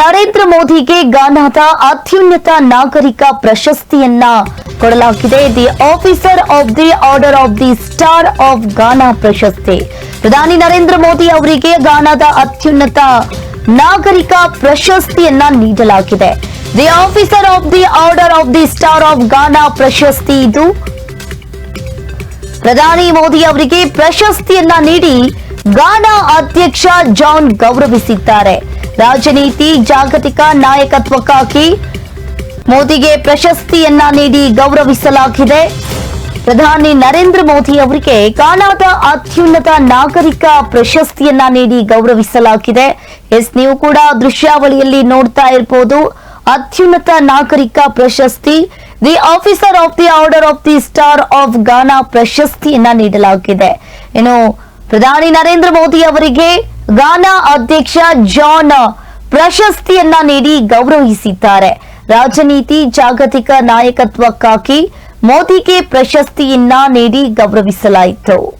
ನರೇಂದ್ರ ಮೋದಿಗೆ ಗಾನಾದ ಅತ್ಯುನ್ನತ ನಾಗರಿಕ ಪ್ರಶಸ್ತಿಯನ್ನ ಕೊಡಲಾಗಿದೆ. The officer of the order of the star of Ghana ಪ್ರಶಸ್ತಿ. ಪ್ರಧಾನಿ ನರೇಂದ್ರ ಮೋದಿ ಅವರಿಗೆ ಗಾನಾದ ಅತ್ಯುನ್ನತ ನಾಗರಿಕ ಪ್ರಶಸ್ತಿಯನ್ನ ನೀಡಲಾಗಿದೆ. The officer of the order of the star of Ghana ಪ್ರಶಸ್ತಿ ಇದು. ಪ್ರಧಾನಿ ಮೋದಿ ಅವರಿಗೆ ಪ್ರಶಸ್ತಿಯನ್ನ ನೀಡಿ ಗಾನಾ ಅಧ್ಯಕ್ಷ ಜಾನ್ ಗೌರವಿಸಿದ್ದಾರೆ. ರಾಜನೀತಿ, ಜಾಗತಿಕ ನಾಯಕತ್ವಕ್ಕಾಗಿ ಮೋದಿಗೆ ಪ್ರಶಸ್ತಿಯನ್ನ ನೀಡಿ ಗೌರವಿಸಲಾಗಿದೆ. ಪ್ರಧಾನಿ ನರೇಂದ್ರ ಮೋದಿ ಅವರಿಗೆ ಕಾನಾದ ಅತ್ಯುನ್ನತ ನಾಗರಿಕ ಪ್ರಶಸ್ತಿಯನ್ನ ನೀಡಿ ಗೌರವಿಸಲಾಗಿದೆ. ಎಸ್ ನೀವು ಕೂಡ ದೃಶ್ಯಾವಳಿಯಲ್ಲಿ ನೋಡ್ತಾ ಇರಬಹುದು ಅತ್ಯುನ್ನತ ನಾಗರಿಕ ಪ್ರಶಸ್ತಿ, the officer of the order of the star of Ghana ಪ್ರಶಸ್ತಿಯನ್ನ ನೀಡಲಾಗಿದೆ. ಇನ್ನು ಪ್ರಧಾನಿ ನರೇಂದ್ರ ಮೋದಿ ಅವರಿಗೆ ಗಾನಾ ಅಧ್ಯಕ್ಷ ಜಾನ್ ಪ್ರಶಸ್ತಿಯನ್ನ ನೀಡಿ ಗೌರವಿಸಿದ್ದಾರೆ. ರಾಜನೀತಿ ಜಾಗತಿಕ ನಾಯಕತ್ವಕ್ಕಾಗಿ ಮೋದಿಗೆ ಪ್ರಶಸ್ತಿಯನ್ನ ನೀಡಿ ಗೌರವಿಸಲಾಯಿತು.